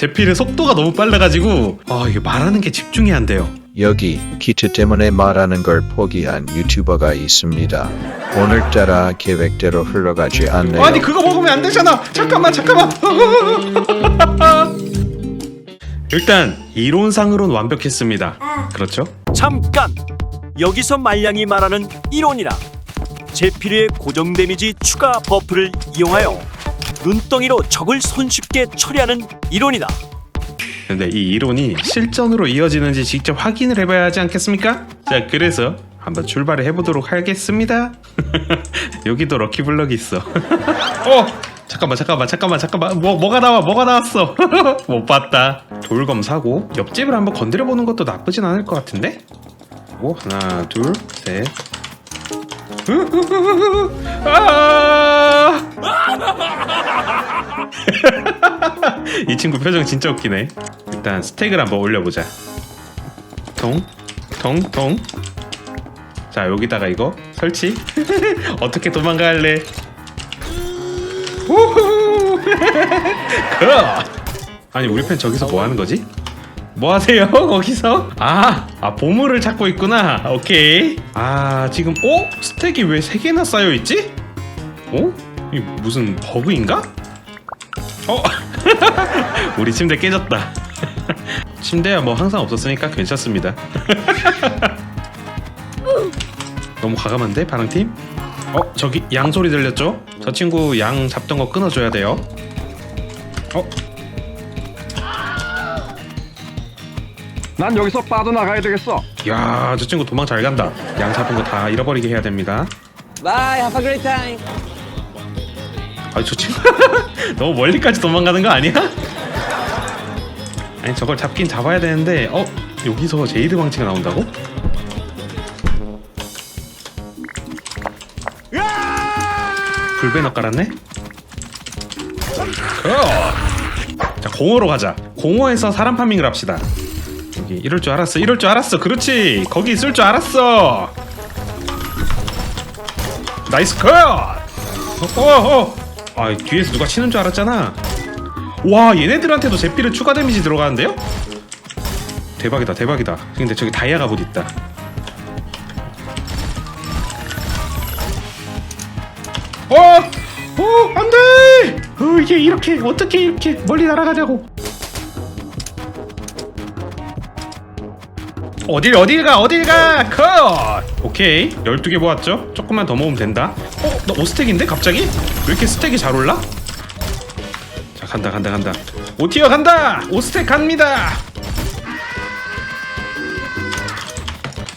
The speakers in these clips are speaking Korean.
제필의 속도가 너무 빨라가지고 아 이게 말하는 게 집중이 안 돼요. 여기 키트 때문에 말하는 걸 포기한 유튜버가 있습니다. 오늘따라 계획대로 흘러가지 않네요. 아니 그거 먹으면 안 되잖아. 잠깐만 잠깐만. 일단 이론상으로는 완벽했습니다. 그렇죠? 잠깐! 여기서 말량이 말하는 이론이라 제필의 고정 데미지 추가 버프를 이용하여 눈덩이로 적을 손쉽게 처리하는 이론이다. 근데 이 이론이 실전으로 이어지는지 직접 확인을 해봐야 하지 않겠습니까? 자 그래서 한번 출발을 해보도록 하겠습니다. 여기도 럭키블럭이 있어. 어 잠깐만 잠깐만 잠깐만 잠깐만 뭐 뭐가 나와 뭐가 나왔어? 못 봤다. 돌검 사고 옆집을 한번 건드려 보는 것도 나쁘진 않을 것 같은데? 오 하나 둘 셋. 아! 이 친구 표정 진짜 웃기네. 일단 스택을 한번 올려보자. 통, 통, 통. 자 여기다가 이거 설치. 어떻게 도망갈래? 우후. 컷. 아니 우리 편 저기서 뭐 하는 거지? 뭐 하세요 거기서? 아, 아 보물을 찾고 있구나. 오케이. 아 지금 어 스택이 왜세 개나 쌓여 있지? 어? 이 무슨 버그인가? 어? 우리 침대 깨졌다. 침대야 뭐 항상 없었으니까 괜찮습니다. 너무 과감한데 파랑팀? 어 저기 양 소리 들렸죠? 저 친구 양 잡던 거 끊어줘야 돼요. 어? 난 여기서 빠져나가야 되겠어. 야, 저 친구 도망 잘 간다. 양 잡은 거다 잃어버리게 해야 됩니다. Bye, have a great time. 아, 저 친구 너무 멀리까지 도망가는 거 아니야? 아니, 저걸 잡긴 잡아야 되는데, 어, 여기서 제이드 방치가 나온다고? 불배너 깔았네? 컷! 자, 공허로 가자. 공허에서 사람 파밍을 합시다. 여기 이럴 줄 알았어. 이럴 줄 알았어. 그렇지. 거기 있을 줄 알았어. 나이스 컷! 어, 어. 아, 뒤에서 누가 치는 줄 알았잖아. 와, 얘네들한테도 제피를 추가 데미지 들어가는데요? 대박이다, 대박이다. 근데 저기 다이아 갑옷 있다. 어! 어, 안 돼! 어, 이게 이렇게, 어떻게 이렇게 멀리 날아가자고. 어딜 어딜 가 어딜 가 컷! 오케이 12개 모았죠? 조금만 더 모으면 된다 어? 나 5스택인데 갑자기? 왜 이렇게 스택이 잘 올라? 자 간다 간다 간다 5티어 간다! 5스택 갑니다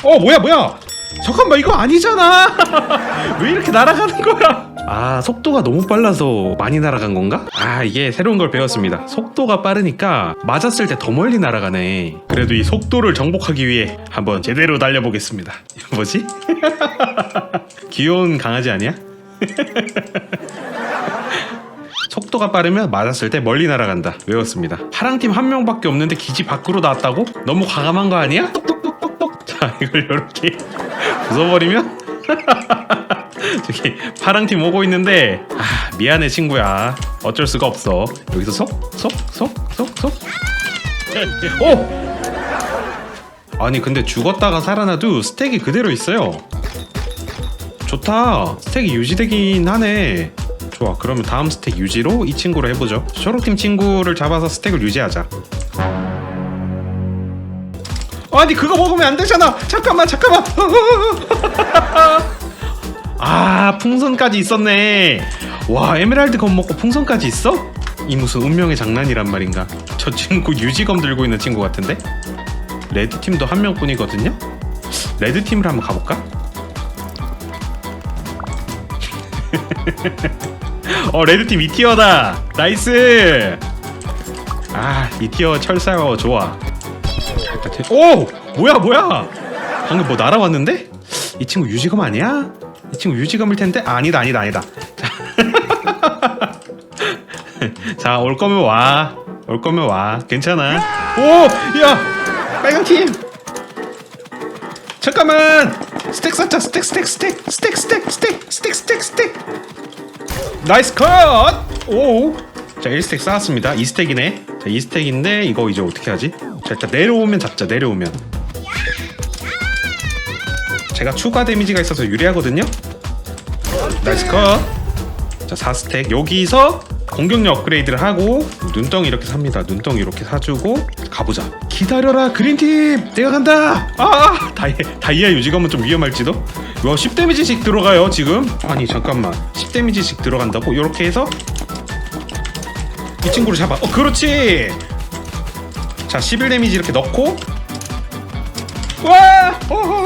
어 뭐야 뭐야 잠깐만 이거 아니잖아 왜 이렇게 날아가는 거야 아 속도가 너무 빨라서 많이 날아간 건가? 아 이게 새로운 걸 배웠습니다 속도가 빠르니까 맞았을 때 더 멀리 날아가네 그래도 이 속도를 정복하기 위해 한번 제대로 달려보겠습니다 뭐지? 귀여운 강아지 아니야? 속도가 빠르면 맞았을 때 멀리 날아간다 외웠습니다 파랑팀 한 명밖에 없는데 기지 밖으로 나왔다고? 너무 과감한 거 아니야? 자 이걸 이렇게 부숴버리면 저기 파랑 팀 오고 있는데 아 미안해 친구야. 어쩔 수가 없어. 여기서 속속속속속 오! 아니 근데 죽었다가 살아나도 스택이 그대로 있어요. 좋다. 스택이 유지되긴 하네. 좋아 그러면 다음 스택 유지로 이 친구로 해보죠. 초록팀 친구를 잡아서 스택을 유지하자. 아니 그거 먹으면 안 되잖아. 잠깐만 잠깐만 아 풍선까지 있었네. 와 에메랄드 검 먹고 풍선까지 있어? 이 무슨 운명의 장난이란 말인가? 저 친구 유지검 들고 있는 친구 같은데? 레드팀도 한 명뿐이거든요? 레드팀을 한번 가볼까? 어 레드팀 2티어다. 나이스! 아 2티어 철사어 좋아. 오! 뭐야 뭐야? 방금 뭐 날아왔는데? 이 친구 유지검 아니야? 이 친구 유지검일 텐데? 아, 아니다 아니다 아니다. 자 올 거면 와. 올 거면 와. 괜찮아? 오야! 빨강 팀! 잠깐만! 스택 쌓자 스택 스택 스택 스택 스택 스택 스택 스택 스택. 나이스 컷! 오! 자 1스택 쌓았습니다. 2스택이네. 자 2스택인데 이거 이제 어떻게 하지? 자 일단 내려오면 잡자 내려오면 제가 추가 데미지가 있어서 유리하거든요. 나이스 컷자 4스택. 여기서 공격력 업그레이드를 하고 눈덩이 이렇게 삽니다. 눈덩이 이렇게 사주고 가보자. 기다려라 그린팀. 내가 간다. 아 다이, 다이아 유지검은 좀 위험할지도? 와 10데미지씩 들어가요 지금. 아니 잠깐만. 10데미지씩 들어간다고? 이렇게 해서? 이 친구를 잡아. 어 그렇지. 자 11데미지 이렇게 넣고. 와! 어허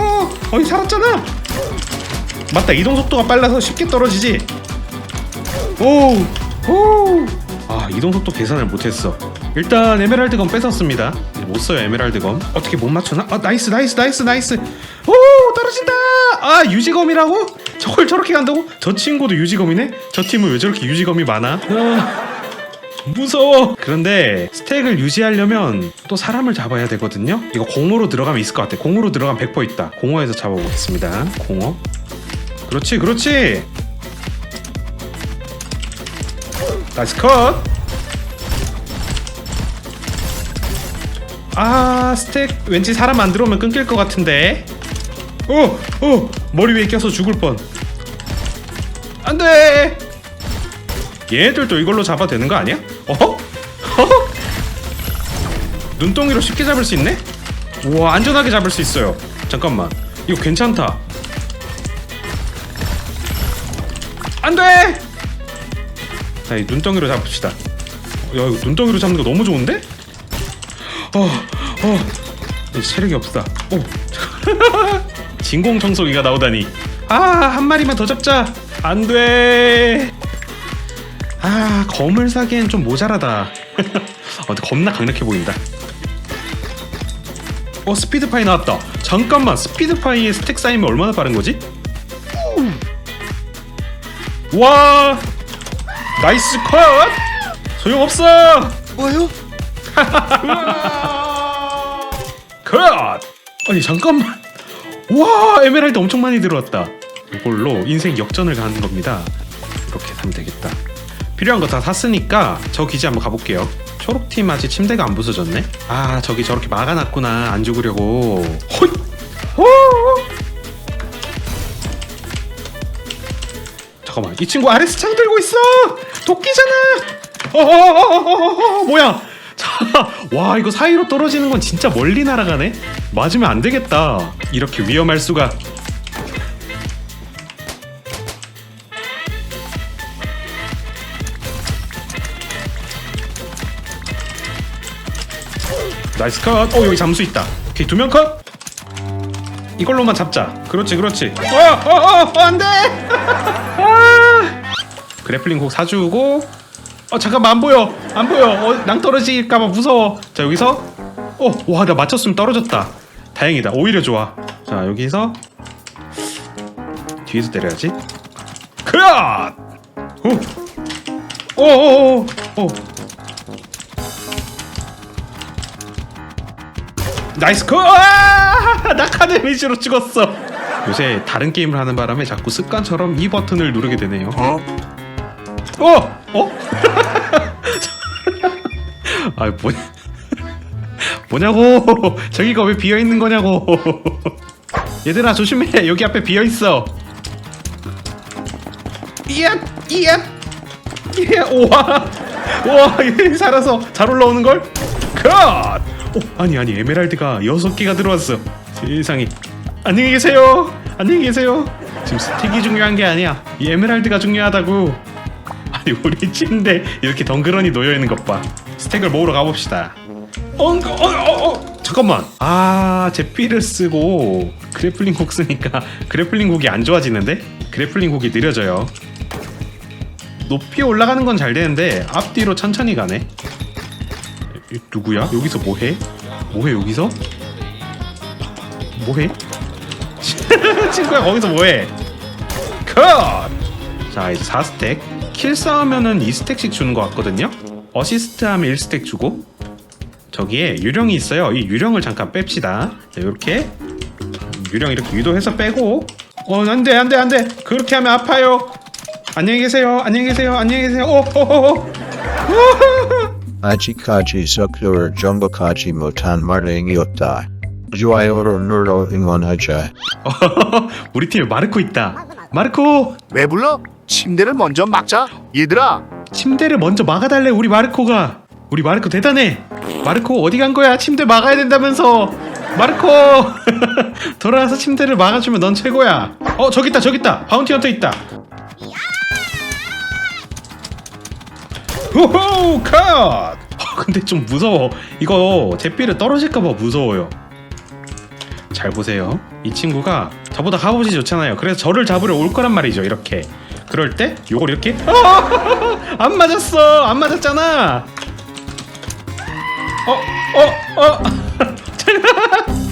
허 어이 살았잖아 맞다 이동 속도가 빨라서 쉽게 떨어지지 오! 오! 아 이동 속도 계산을 못했어 일단 에메랄드 검 뺏었습니다 못 써요 에메랄드 검 어떻게 못 맞추나? 아 나이스 나이스 나이스 나이스 오 떨어진다 아 유지검이라고? 저걸 저렇게 간다고? 저 친구도 유지검이네? 저 팀은 왜 저렇게 유지검이 많아? 아 무서워 그런데 스택을 유지하려면 또 사람을 잡아야 되거든요 이거 공으로 들어가면 있을 것 같아 공으로 들어가면 100% 있다 공어에서 잡아보겠습니다 공어 그렇지 그렇지 나이스 컷! 아 스택 왠지 사람 안 들어오면 끊길 것 같은데 어! 어! 머리 위에 껴서 죽을 뻔 안돼! 얘들도 이걸로 잡아도 되는 거 아니야? 어허? 어허? 눈덩이로 쉽게 잡을 수 있네? 우와 안전하게 잡을 수 있어요 잠깐만 이거 괜찮다 안돼! 자, 이 눈덩이로 잡읍시다. 야, 이거 눈덩이로 잡는 거 너무 좋은데? 어, 어, 체력이 없다. 오, 진공 청소기가 나오다니. 아, 한 마리만 더 잡자. 안 돼. 아, 검을 사기엔 좀 모자라다. 어, 겁나 강력해 보인다. 어, 스피드파이 나왔다. 잠깐만, 스피드파이의 스택 쌓이면 얼마나 빠른 거지? 와, 나이스 컷! 소용없어! 뭐요? 컷! 아니 잠깐만 와 에메랄드 엄청 많이 들어왔다 이걸로 인생 역전을 가는 겁니다 이렇게 하면 되겠다 필요한 거 다 샀으니까 저 기지 한번 가볼게요. 초록팀 아직 침대가 안 부서졌네? 아 저기 저렇게 막아놨구나 안 죽으려고. 헐! 호! 잠깐만 이 친구 아레스 창 들고 있어! 도끼잖아! 어어어어어어 뭐야? 자, 와 이거 사이로 떨어지는 건 진짜 멀리 날아가네? 맞으면 안 되겠다. 이렇게 위험할 수가 나이스 컷. 어 여기 잠수 있다. 오케이 두 명 컷. 이걸로만 잡자. 그렇지 그렇지. 어어어 어, 안돼. 아! 그래플링 훅 사주고. 어 잠깐만 안 보여 안 보여. 어, 낭 떨어질까봐 무서워. 자 여기서. 어와 나 맞췄으면 떨어졌다. 다행이다. 오히려 좋아. 자 여기서 뒤에서 때려야지. 컷. 오. 오오오 오. 나이스 컷! 아! 낙하 데미지로 찍었어. 요새 다른 게임을 하는 바람에 자꾸 습관처럼 이 버튼을 누르게 되네요. 어? 어? 어? 아 뭐냐? 뭐냐고? 저기가 왜 비어 있는 거냐고? 얘들아 조심해. 여기 앞에 비어 있어. 이야, 이야, 이야, 우와, 얘 살아서 잘 올라오는 걸. 컷! 오, 아니 아니 에메랄드가 여섯 개가 들어왔어. 세상에. 안녕히 계세요. 안녕히 계세요. 지금 스택이 중요한 게 아니야. 이 에메랄드가 중요하다고. 아니 우리 침대 이렇게 덩그러니 놓여 있는 것 봐. 스택을 모으러 가봅시다. 어, 어, 어, 어, 잠깐만. 아, 제 피를 쓰고 그래플링 훅 쓰니까 그래플링 훅이 안 좋아지는데? 그래플링 훅이 느려져요. 높이 올라가는 건 잘 되는데 앞뒤로 천천히 가네. 이, 누구야? 여기서 뭐해? 뭐해 여기서? 뭐해? 친구야 거기서 뭐해? 컷! 자 이제 4스택. 킬 쌓으면은 2스택씩 주는 것 같거든요. 어시스트 하면 1스택 주고. 저기에 유령이 있어요. 이 유령을 잠깐 뺍시다. 자 요렇게. 유령 이렇게 유도해서 빼고. 어 안돼 안돼 안돼. 그렇게 하면 아파요. 안녕히 계세요. 안녕히 계세요. 안녕히 계세요. 오오오오 아직까지 속도를 정복하지 못한 말랭이었다. 좋아요로 눌러 응원하자. 우리 팀에 마르코 있다. 마르코 왜 불러? 침대를 먼저 막자. 얘들아, 침대를 먼저 막아달래 우리 마르코가. 우리 마르코 대단해. 마르코 어디 간 거야? 침대 막아야 된다면서. 마르코 돌아와서 침대를 막아주면 넌 최고야. 어 저기 있다 저기 있다 바운티 헌터 있다. 호호 컷. 어, 근데 좀 무서워. 이거 제필을 떨어질까봐 무서워요. 잘 보세요. 이 친구가 저보다 갑옷이 좋잖아요. 그래서 저를 잡으러 올 거란 말이죠. 이렇게. 그럴 때 요걸 이렇게 아! 안 맞았어. 안 맞았잖아. 어, 어, 어.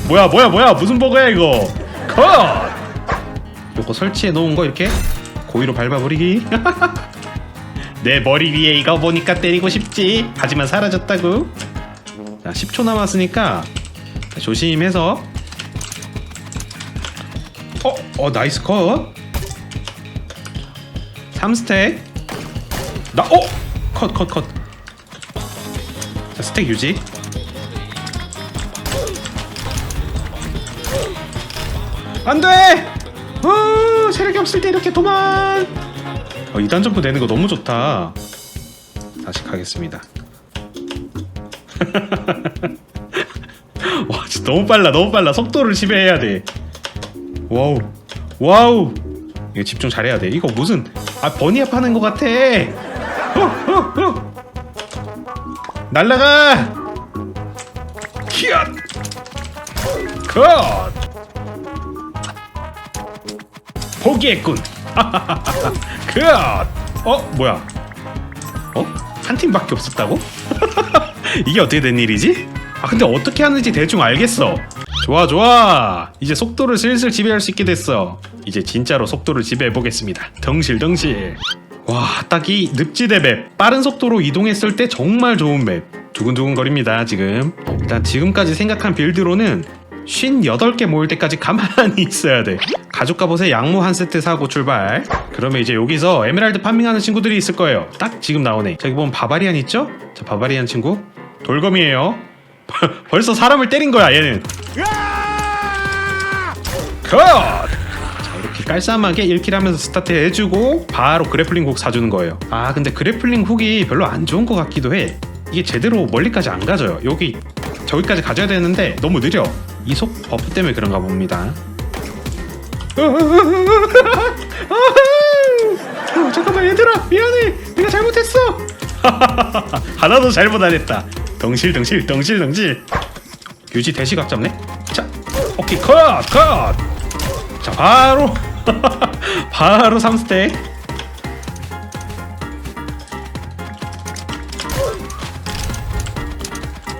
뭐야, 뭐야, 뭐야. 무슨 버그야 이거. 컷. 요거 설치해 놓은 거 이렇게 고의로 밟아버리기. 내 머리 위에 이거 보니까 때리고 싶지. 하지만 사라졌다고. 자, 10초 남았으니까 조심해서 어, 어 나이스 컷. 3스택. 나 어! 컷, 컷, 컷. 자, 스택 유지. 안 돼! 어, 체력이 없을 때 이렇게 도망! 어, 2단 점프 되는 거 너무 좋다. 다시 가겠습니다. 와, 진짜 너무 빨라, 너무 빨라. 속도를 지배해야 돼. 와우 와우 이거 집중 잘해야 돼 이거 무슨 아 버니앱 하는 것 같아 어, 어, 어. 날라가 키앗 컷 포기했군 컷어 뭐야? 어? 한 팀밖에 없었다고? 이게 어떻게 된 일이지? 아 근데 어떻게 하는지 대충 알겠어. 좋아 좋아. 이제 속도를 슬슬 지배할 수 있게 됐어. 이제 진짜로 속도를 지배해 보겠습니다. 덩실덩실. 와 딱 이 늪지대 맵. 빠른 속도로 이동했을 때 정말 좋은 맵. 두근두근 거립니다 지금. 일단 지금까지 생각한 빌드로는 58개 모일 때까지 가만히 있어야 돼. 가죽 갑옷에 양모 한 세트 사고 출발. 그러면 이제 여기서 에메랄드 파밍하는 친구들이 있을 거예요. 딱 지금 나오네. 저기 보면 바바리안 있죠? 자 바바리안 친구. 돌검이에요. 벌써 사람을 때린 거야 얘는. 컷! 깔쌈하게 1킬 하면서 스타트 해주고 바로 그래플링 훅 사주는 거예요. 아 근데 그래플링 훅이 별로 안 좋은 것 같기도 해. 이게 제대로 멀리까지 안 가져요. 여기 저기까지 가져야 되는데 너무 느려 이속 버프 때문에 그런가 봅니다. 어, 잠깐만 얘들아 미안해. 내가 잘못했어. 하나도 잘못 안 했다. 덩실덩실 덩실덩실. 유지 대시 각 잡네. 자 오케이 컷컷자 바로 바로 3스택.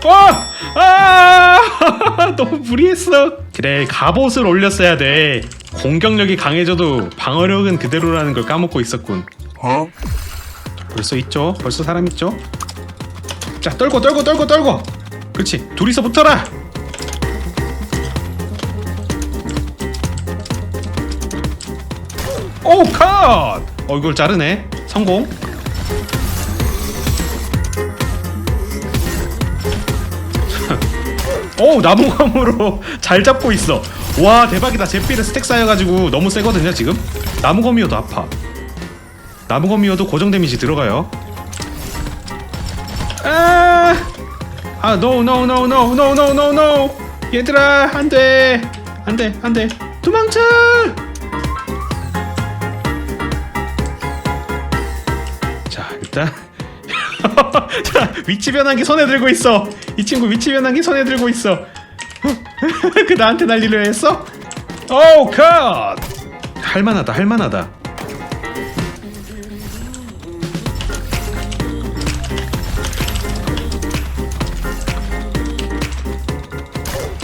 와! 아! 너무 무리했어. 그래, 갑옷을 올렸어야 돼. 공격력이 강해져도 방어력은 그대로라는 걸 까먹고 있었군. 어? 벌써 있죠? 벌써 사람 있죠? 자, 떨고 떨고 떨고 떨고. 그렇지. 둘이서 붙어라. 오, 컷! 어, 이걸 자르네. 성공. 오 나무검으로 잘 잡고 있어 와 대박이다 제필에 스택 쌓여가지고 너무 세거든요 지금 나무검이어도 아파 나무검이어도 고정 데미지 들어가요 아, 아, no, no, no, no, no, no, no, no. 얘들아, 안 돼, 안 돼, 안 돼. 도망쳐. 자, 일단 자, 위치 변환기 손에 들고 있어. 이 친구 위치 변환기 손에 들고 있어. 그 나한테 날리려 했어? 오, 컷! 할만하다, 할만하다.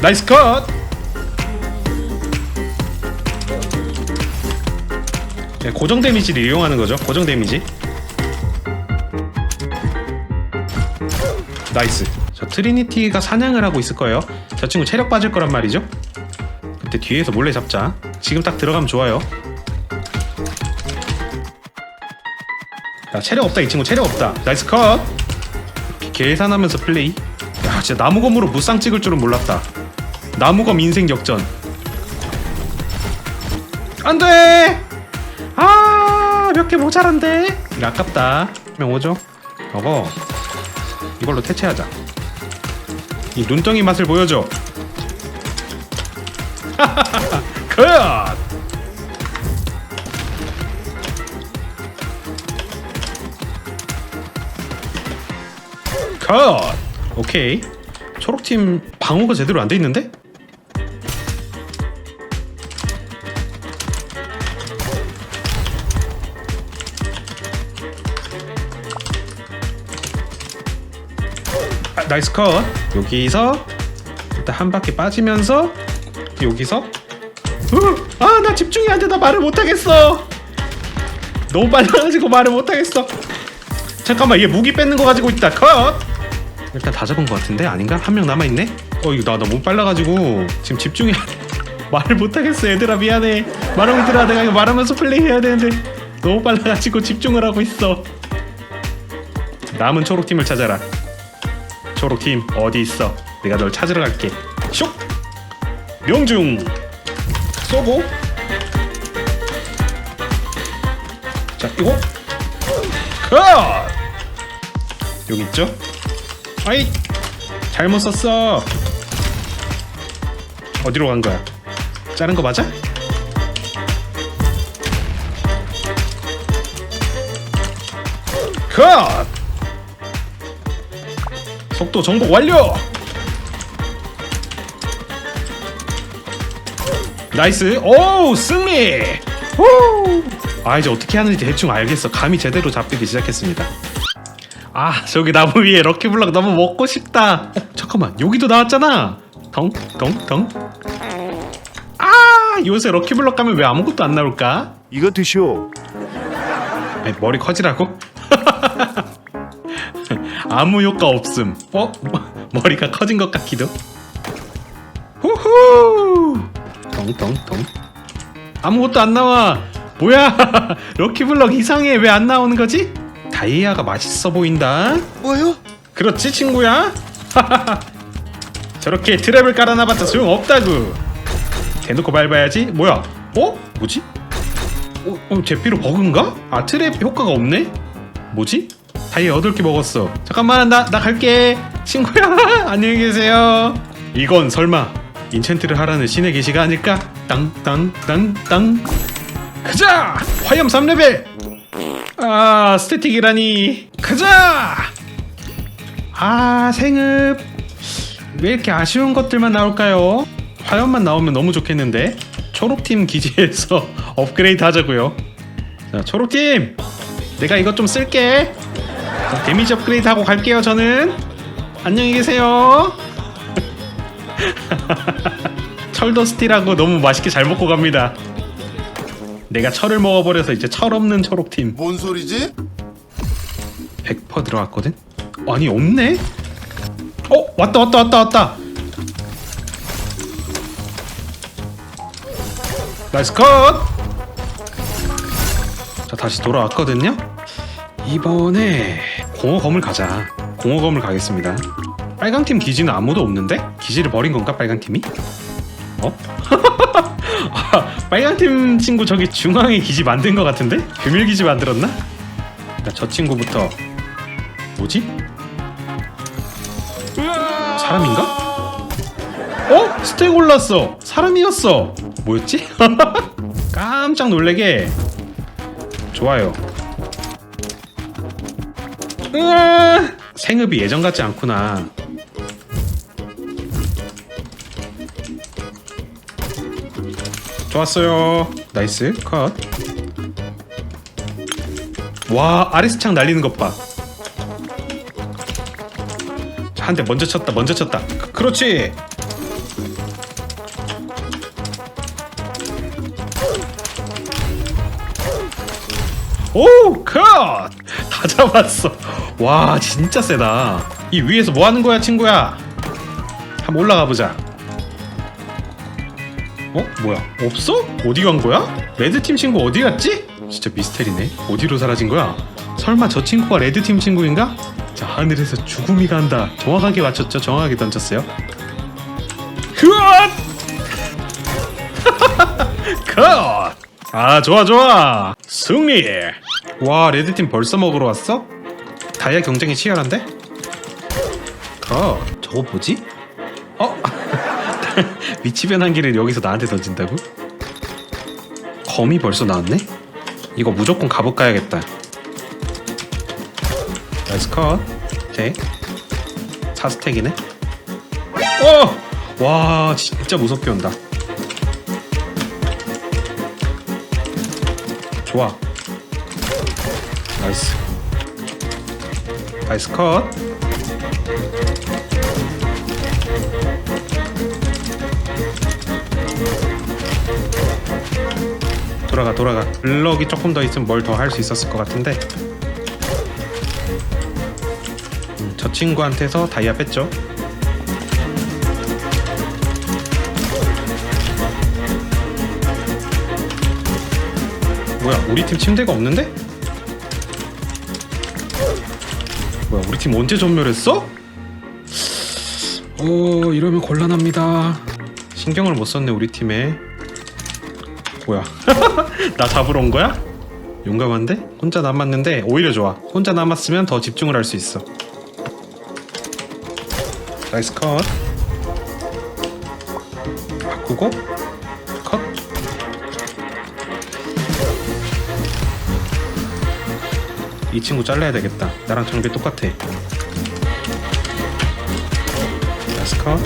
나이스 컷! 네, 고정 데미지를 이용하는 거죠. 고정 데미지. 나이스. 저 트리니티가 사냥을 하고 있을 거예요. 저 친구 체력 빠질 거란 말이죠. 그때 뒤에서 몰래 잡자. 지금 딱 들어가면 좋아요. 야, 체력 없다 이 친구 체력 없다. 나이스 컷. 계산하면서 플레이 야 진짜 나무검으로 무쌍 찍을 줄은 몰랐다 나무검 인생 역전 안돼 아 몇 개 모자란데 아깝다 명 오죠 저거 이걸로 대체하자 이 눈덩이 맛을 보여줘 컷 컷! 오케이. 초록팀 방어가 제대로 안 돼 있는데? 나이스 컷. 여기서 일단 한 바퀴 빠지면서 여기서. 아 나 집중이 안 돼. 나 말을 못 하겠어. 너무 빨라가지고 말을 못 하겠어. 잠깐만 얘 무기 뺏는 거 가지고 있다. 컷! 일단 다 잡은 거 같은데? 아닌가? 한 명 남아 있네? 어 이거 나 너무 빨라가지고 지금 집중이 안 돼. 말을 못 하겠어 얘들아. 미안해. 말하들아 내가 이거 말하면서 플레이 해야 되는데. 너무 빨라가지고 집중을 하고 있어. 남은 초록팀을 찾아라 초록팀 어디 있어 내가 널 찾으러 갈게 슉 명중 쏘고 자 이거 컷! 여기 있죠? 아이 잘못 썼어 어디로 간 거야? 자른 거 맞아? 컷! 속도 정복 완료! 나이스. 오 승리! 후! 아 이제 어떻게 하는지 대충 알겠어. 감이 제대로 잡히기 시작했습니다. 아 저기 나무 위에 럭키블럭 너무 먹고 싶다. 어, 잠깐만. 여기도 나왔잖아. 덩덩덩. 아 요새 럭키블럭 가면 왜 아무것도 안 나올까? 이거 드시오. 아니, 머리 커지라고? 아무 효과 없음 어? 머리가 커진 것 같기도 후후 덩덩덩 아무것도 안 나와 뭐야 럭키블럭 이상해 왜 안 나오는 거지? 다이아가 맛있어 보인다 뭐요? 그렇지 친구야 저렇게 트랩을 깔아놔봤자 소용없다구 대놓고 밟아야지 뭐야 어? 뭐지? 어, 어 제피로 버그인가? 아 트랩 효과가 없네? 뭐지? 다이아 8개 먹었어 잠깐만 나, 나 갈게 친구야 안녕히 계세요 이건 설마 인챈트를 하라는 신의 계시가 아닐까? 땅땅땅땅 가자! 화염 3레벨! 아 스태틱이라니 가자! 아 생읍 왜 이렇게 아쉬운 것들만 나올까요? 화염만 나오면 너무 좋겠는데 초록팀 기지에서 업그레이드 하자고요 자 초록팀 내가 이것 좀 쓸게 자, 데미지 업그레이드 하고 갈게요 저는 안녕히 계세요 철도 스틸하고 너무 맛있게 잘 먹고 갑니다 내가 철을 먹어버려서 이제 철 없는 초록팀 뭔 소리지? 100% 들어갔거든? 아니 없네? 어 왔다 왔다 왔다 왔다 나이스 컷! 자 다시 돌아왔거든요? 이번에 공허검을 가자 공허검을 가겠습니다 빨강 팀 기지는 아무도 없는데? 기지를 버린 건가 빨강 팀이? 어? 아, 빨강 팀 친구 저기 중앙에 기지 만든 것 같은데? 비밀 기지 만들었나? 일단 저 친구부터 뭐지? 사람인가? 어? 스택 올랐어 사람이었어 뭐였지? 깜짝 놀래게 좋아요 으아! 생읍이 예전 같지 않구나. 좋았어요. 나이스. 컷 와 아레스창 날리는 것 봐. 한 대 먼저 쳤다 먼저 쳤다. 그, 그렇지. 오! 컷! 다 잡았어 와 진짜 세다 이 위에서 뭐 하는 거야 친구야 한번 올라가 보자 어? 뭐야 없어? 어디 간 거야? 레드팀 친구 어디 갔지? 진짜 미스테리네 어디로 사라진 거야? 설마 저 친구가 레드팀 친구인가? 자 하늘에서 죽음이 간다 정확하게 맞췄죠 정확하게 던졌어요 컷! 컷! 아 좋아 좋아 승리 와 레드팀 벌써 먹으러 왔어? 다이아 경쟁이 치열한데? 컷 저거 뭐지? 어? 위치 변환기를 여기서 나한테 던진다고? 검이 벌써 나왔네? 이거 무조건 갑옷 가야겠다 나이스 컷 네. 4스택이네 어! 와 진짜 무섭게 온다 좋아 나이스 나이스 컷 돌아가 돌아가. 블럭이 조금 더 있으면 뭘 더 할 수 있었을 것 같은데. 음, 저 친구한테서 다이아 뺐죠? 뭐야 우리 팀 침대가 없는데? 뭐야 우리 팀 언제 전멸했어? 어 이러면 곤란합니다. 신경을 못 썼네 우리 팀에. 뭐야? 나 잡으러 온 거야? 용감한데? 혼자 남았는데 오히려 좋아. 혼자 남았으면 더 집중을 할 수 있어. 나이스 컷. 바꾸고 이 친구 잘라야 되겠다. 나랑 장비 똑같아. 나이스 컷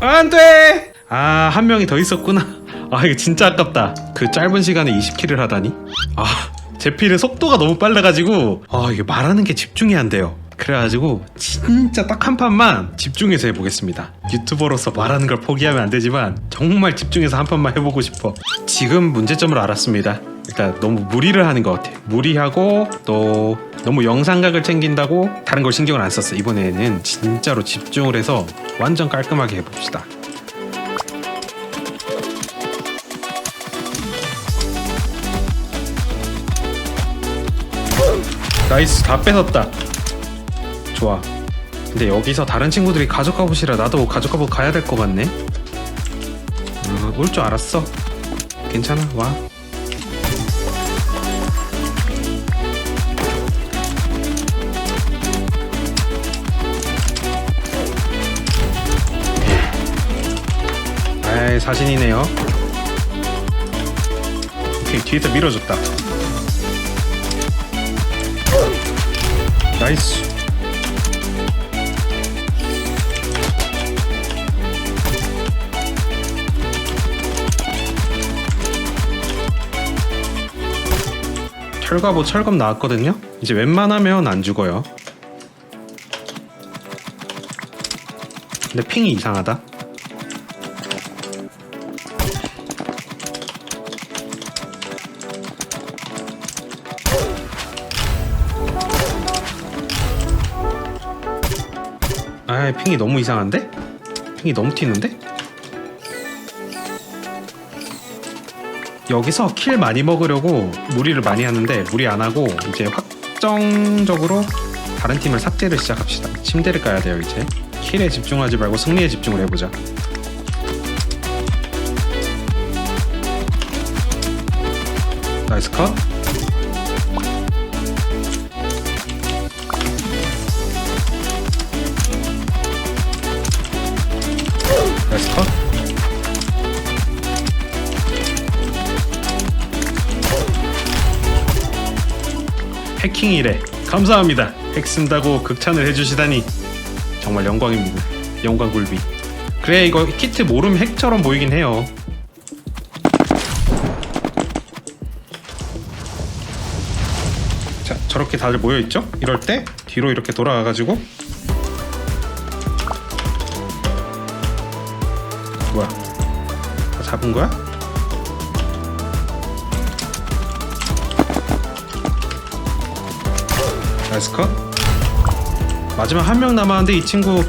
안돼! 아 한 명이 더 있었구나. 아 이거 진짜 아깝다. 그 짧은 시간에 20킬을 하다니? 아 제필의 속도가 너무 빨라가지고. 아 이게 말하는 게 집중이 안 돼요 그래가지고 진짜 딱 한 판만 집중해서 해보겠습니다. 유튜버로서 말하는 걸 포기하면 안 되지만 정말 집중해서 한 판만 해보고 싶어. 지금 문제점을 알았습니다. 일단 너무 무리를 하는 것 같아 무리하고 또 너무 영상각을 챙긴다고 다른 걸 신경을 안 썼어 이번에는 진짜로 집중을 해서 완전 깔끔하게 해봅시다. 나이스. 다 뺏었다 좋아. 근데 여기서 다른 친구들이 가족 갑옷이라 나도 가족 갑옷 가야 될 것 같네. 음, 올줄 알았어. 괜찮아 와. 아이 사신이네요. 오케이 뒤에서 밀어줬다. 나이스 철갑옷 철검 나왔거든요 이제 웬만하면 안 죽어요 근데 핑이 이상하다 아 핑이 너무 이상한데? 핑이 너무 튀는데? 여기서 킬 많이 먹으려고 무리를 많이 하는데 무리 안 하고 이제 확정적으로 다른 팀을 삭제를 시작합시다. 침대를 까야 돼요 이제. 킬에 집중하지 말고 승리에 집중을 해보자. 나이스 컷. 나이스 컷. 해킹이래. 감사합니다. 핵 쓴다고 극찬을 해주시다니 정말 영광입니다. 영광 굴비. 그래 이거 키트 모름 핵처럼 보이긴 해요. 자 저렇게 다들 모여 있죠? 이럴 때 뒤로 이렇게 돌아가 가지고 뭐야? 다 잡은 거야? 라이스 컷, 마지막 한 명 남았는데 이 친구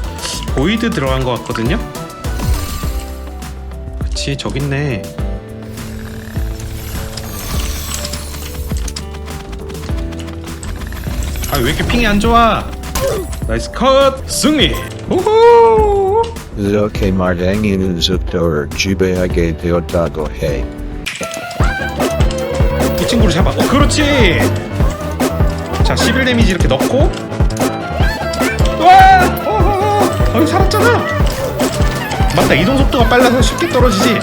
보이드 들어간 것 같거든요? 그치 저기 있네. 아 왜 이렇게 핑이 안 좋아? 나이스 컷! 승리! 우후! 이렇게 말랭이는 숫돌 지배하게 되었다고 해 이 친구를 잡아. 어, 그렇지! 자 11 데미지 이렇게 넣고. 와! 어허허 어 살았잖아. 맞다 이동 속도가 빨라서 쉽게 떨어지지